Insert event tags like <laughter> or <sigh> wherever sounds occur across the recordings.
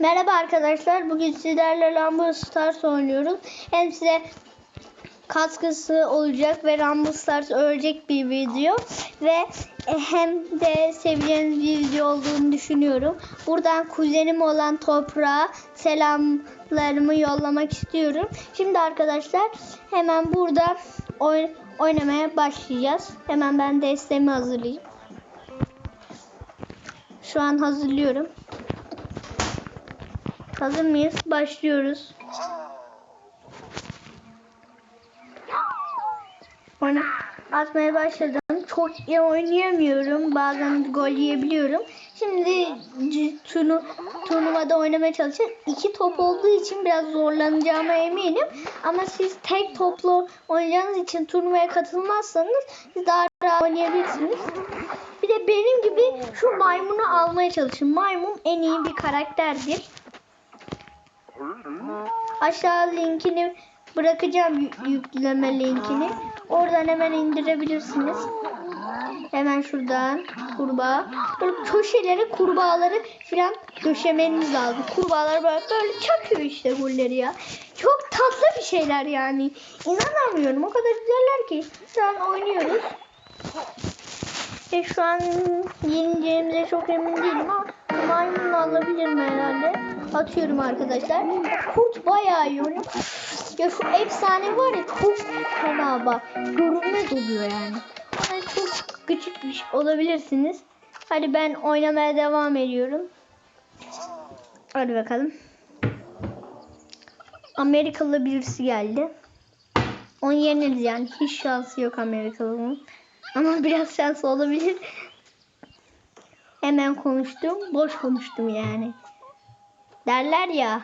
Merhaba arkadaşlar. Bugün sizlerle Rumble Stars oynuyoruz. Hem size katkısı olacak ve Rumble Stars ölecek bir video ve hem de seveceğiniz bir video olduğunu düşünüyorum. Buradan kuzenim olan Toprağa selamlarımı yollamak istiyorum. Şimdi arkadaşlar hemen burada oy- oynamaya başlayacağız. Hemen ben desteğimi hazırlayayım. Şu an hazırlıyorum. Hazır mıyız? Başlıyoruz. Oyna atmaya başladım. Çok iyi oynayamıyorum. Bazen gol yiyebiliyorum. Şimdi turnu, turnuvada oynamaya çalışacağım. İki top olduğu için biraz zorlanacağıma eminim. Ama siz tek toplu oynayacağınız için turnuvaya katılmazsanız siz daha rahat oynayabilirsiniz. Bir de benim gibi şu maymunu almaya çalışın. Maymun en iyi bir karakterdir. Aşağı linkini bırakacağım yü- yükleme linkini. Oradan hemen indirebilirsiniz. Hemen şuradan kurbağa. Böyle köşelere kurbağaları falan döşemeniz lazım. Kurbağalar böyle, böyle çakıyor işte golleri ya. Çok tatlı bir şeyler yani. İnanamıyorum. O kadar güzeller ki. Şu an oynuyoruz. E şu an yeneceğimize çok emin değilim ama maymun alabilirim herhalde. Atıyorum arkadaşlar. Kurt bayağı oynuyor. Ya şu efsane var ya çok fena bak. Görünmez oluyor yani. Yani çok küçük bir şey olabilirsiniz. Hadi ben oynamaya devam ediyorum. Hadi bakalım. Amerikalı birisi geldi. Onu yeneriz yani. Hiç şansı yok Amerikalı'nın. Ama <laughs> biraz şans olabilir. Hemen konuştum. Boş konuştum yani. Derler ya.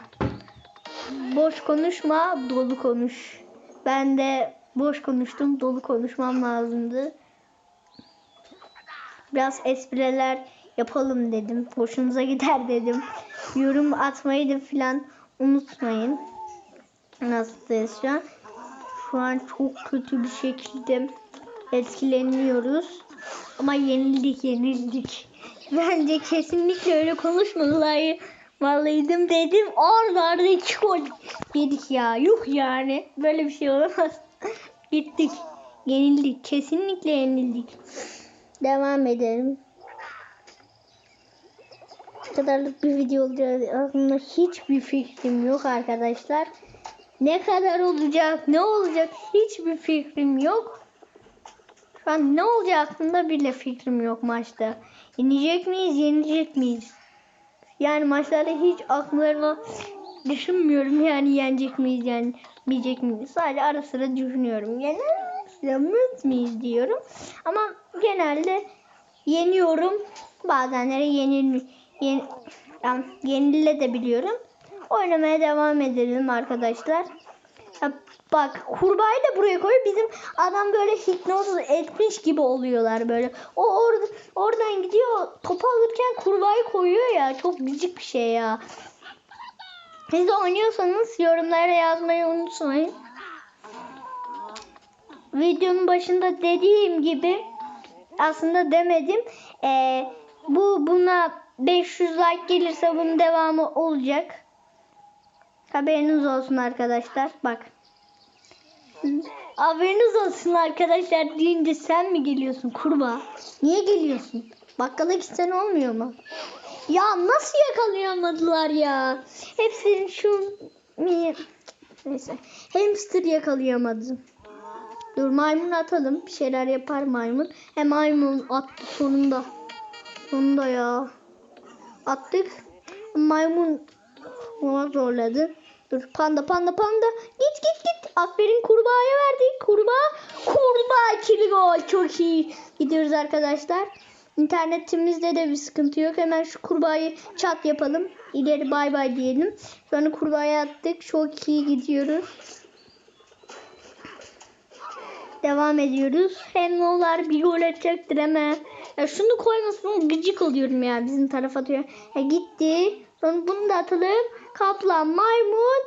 Boş konuşma, dolu konuş. Ben de boş konuştum, dolu konuşmam lazımdı. Biraz espriler yapalım dedim. Hoşunuza gider <laughs> dedim. Yorum atmayı da falan unutmayın. Nasılsınız şu an? Şu an çok kötü bir şekilde etkileniyoruz. Ama yenildik yenildik. <laughs> Bence kesinlikle öyle konuşmadılar. Valıydım dedim. Arda arda iki gol ya. Yuh yani. Böyle bir şey olamaz. <laughs> Gittik. Yenildik. Kesinlikle yenildik. Devam edelim. Ne kadarlık bir video olacak aslında hiçbir fikrim yok arkadaşlar. Ne kadar olacak, ne olacak hiçbir fikrim yok. Şu an ne olacak aslında bile fikrim yok maçta. Yenecek miyiz, yenecek miyiz? Yani maçlarda hiç aklımda düşünmüyorum yani yenecek miyiz, yenmeyecek miyiz? Sadece ara sıra düşünüyorum. Yenemez miyiz diyorum. Ama genelde yeniyorum. Bazenleri yenilmi, yen, yani yenile de biliyorum. Oynamaya devam edelim arkadaşlar. Bak kurbağayı da buraya koyuyor. Bizim adam böyle hipnoz etmiş gibi oluyorlar böyle. O orada oradan gidiyor topu alırken kurbağayı koyuyor ya. Çok gıcık bir şey ya. Siz de oynuyorsanız yorumlara yazmayı unutmayın. Videonun başında dediğim gibi aslında demedim. Ee, bu buna 500 like gelirse bunun devamı olacak. Haberiniz olsun arkadaşlar. Bak. Haberiniz olsun arkadaşlar deyince sen mi geliyorsun kurbağa? Niye geliyorsun? Bakkala gitsen olmuyor mu? Ya nasıl yakalayamadılar ya? Hepsini şu neyse. Hamster yakalayamadım. Dur maymun atalım. Bir şeyler yapar maymun. Hem maymun attı sonunda. Sonunda ya. Attık. Maymun ona zorladı. Dur panda panda panda. Git git git. Aferin kurbağaya verdik. Kurbağa. Kurbağa ikili gol. Çok iyi. Gidiyoruz arkadaşlar. İnternetimizde de bir sıkıntı yok. Hemen şu kurbağayı çat yapalım. İleri bay bay diyelim. Sonra kurbağaya attık. Çok iyi gidiyoruz. Devam ediyoruz. Hem nolar bir gol atacaktır hemen. Ya şunu koymasın gıcık oluyorum ya bizim tarafa atıyor. Ya gitti. Bunu da atalım. Kaplan maymun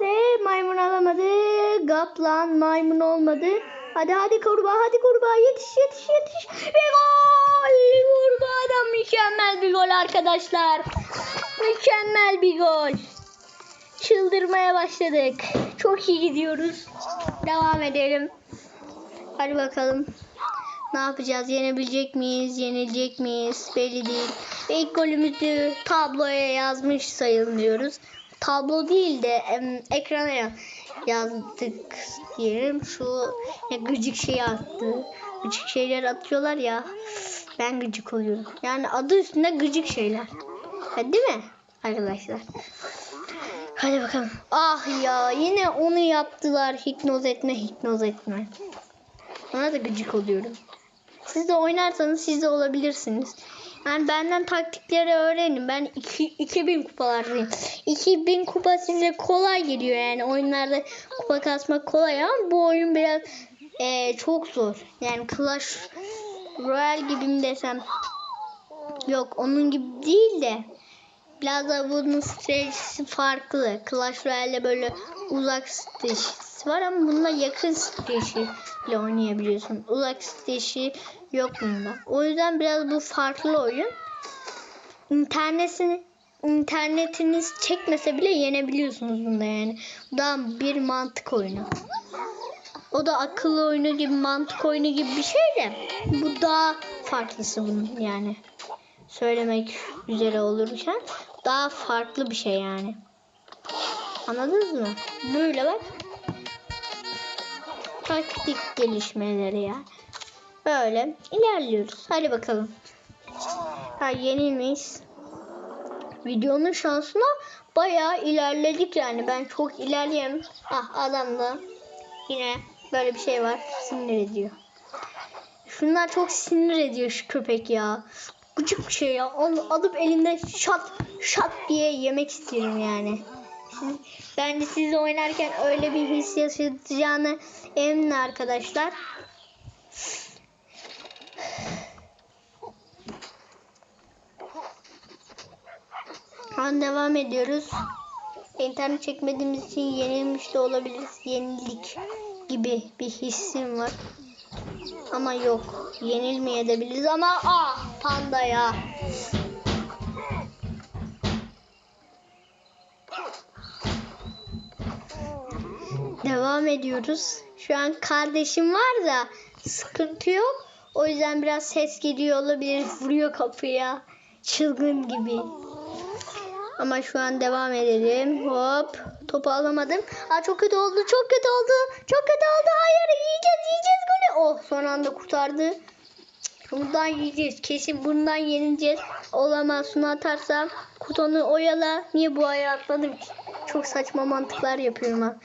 ve maymun alamadı. Kaplan maymun olmadı. Hadi hadi kurbağa hadi kurbağa yetiş yetiş yetiş. Ve gol! Kurbağadan mükemmel bir gol arkadaşlar. Mükemmel bir gol. Çıldırmaya başladık. Çok iyi gidiyoruz. Devam edelim. Hadi bakalım. Ne yapacağız? Yenebilecek miyiz? Yenilecek miyiz? Belli değil. Ve ilk golümüzü tabloya yazmış sayılmıyoruz. Tablo değil de em, ekrana ya- yazdık diyelim. Şu ya, gıcık şeyi attı. Gıcık şeyler atıyorlar ya. Ben gıcık oluyorum. Yani adı üstünde gıcık şeyler. Ha, değil mi arkadaşlar? Hadi bakalım. Ah ya yine onu yaptılar. Hipnoz etme, hipnoz etme. Ona da gıcık oluyorum. Siz de oynarsanız siz de olabilirsiniz. Yani benden taktikleri öğrenin. Ben iki, 2000 kupalardayım. 2000 kupa size kolay geliyor yani. Oyunlarda kupa kasmak kolay ama bu oyun biraz eee, çok zor. Yani Clash Royale gibi mi desem. Yok onun gibi değil de biraz da bunun stratejisi farklı. Clash Royale'de böyle uzak var ama bununla yakın stratejiyle oynayabiliyorsun. Uzak strateji yok bunda. O yüzden biraz bu farklı oyun. İnternetini internetiniz çekmese bile yenebiliyorsunuz bunda yani. Bu da bir mantık oyunu. O da akıllı oyunu gibi, mantık oyunu gibi bir şey de bu daha farklısı bunun yani. Söylemek üzere olurken daha farklı bir şey yani. Anladınız mı? Böyle bak. Taktik gelişmeleri ya. Böyle ilerliyoruz. Hadi bakalım. Ha yenilmeyiz. Videonun şansına bayağı ilerledik yani. Ben çok ilerleyemem. Ah adamda yine böyle bir şey var. Sinir ediyor. Şunlar çok sinir ediyor şu köpek ya. Gıcık bir şey ya. Onu alıp elinde şat şat diye yemek istiyorum yani. Bence siz oynarken öyle bir his yaşayacağını eminim arkadaşlar. An devam ediyoruz. İnternet çekmediğimiz için yenilmiş de olabiliriz. Yenildik gibi bir hissim var. Ama yok. Yenilmeyebiliriz ama ah panda ya. Devam ediyoruz. Şu an kardeşim var da sıkıntı yok. O yüzden biraz ses geliyor olabilir. Vuruyor kapıya. Çılgın gibi. Ama şu an devam edelim. Hop. Topu alamadım. Aa çok kötü oldu. Çok kötü oldu. Çok kötü oldu. Hayır yiyeceğiz yiyeceğiz golü. Oh son anda kurtardı. Bundan yiyeceğiz. Kesin bundan yenileceğiz. Olamaz. Şunu atarsam kutonu oyala. Niye bu ayağa atladım ki? Çok saçma mantıklar yapıyorum ha.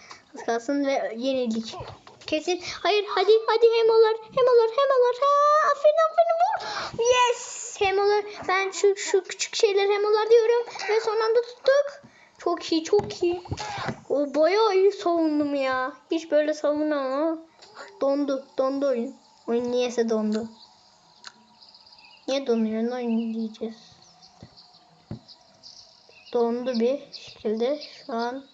Kalsın ve yenildik. Kesin. Hayır hadi hadi hem olur hem olur hem olur. Ha, aferin aferin vur. Yes hem olur. Ben şu, şu küçük şeyler hem olur diyorum. Ve son anda tuttuk. Çok iyi çok iyi. O bayağı iyi savundum ya. Hiç böyle savunamam ama. Dondu. Dondu oyun. Oyun niyeyse dondu. Niye donuyor? Oyun diyeceğiz. Dondu bir şekilde. Şu an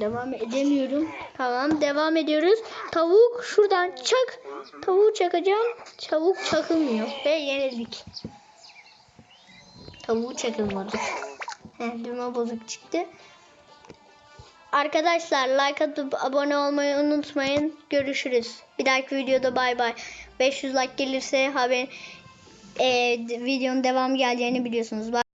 Devam edemiyorum. Tamam devam ediyoruz. Tavuk şuradan çak. Tavuğu çakacağım. Tavuk çakılmıyor. Ve yenildik. Tavuğu çakılmadı. Düğme bozuk çıktı. Arkadaşlar like atıp abone olmayı unutmayın. Görüşürüz. Bir dahaki videoda bay bay. 500 like gelirse haber e, videonun devam geleceğini biliyorsunuz. Bye.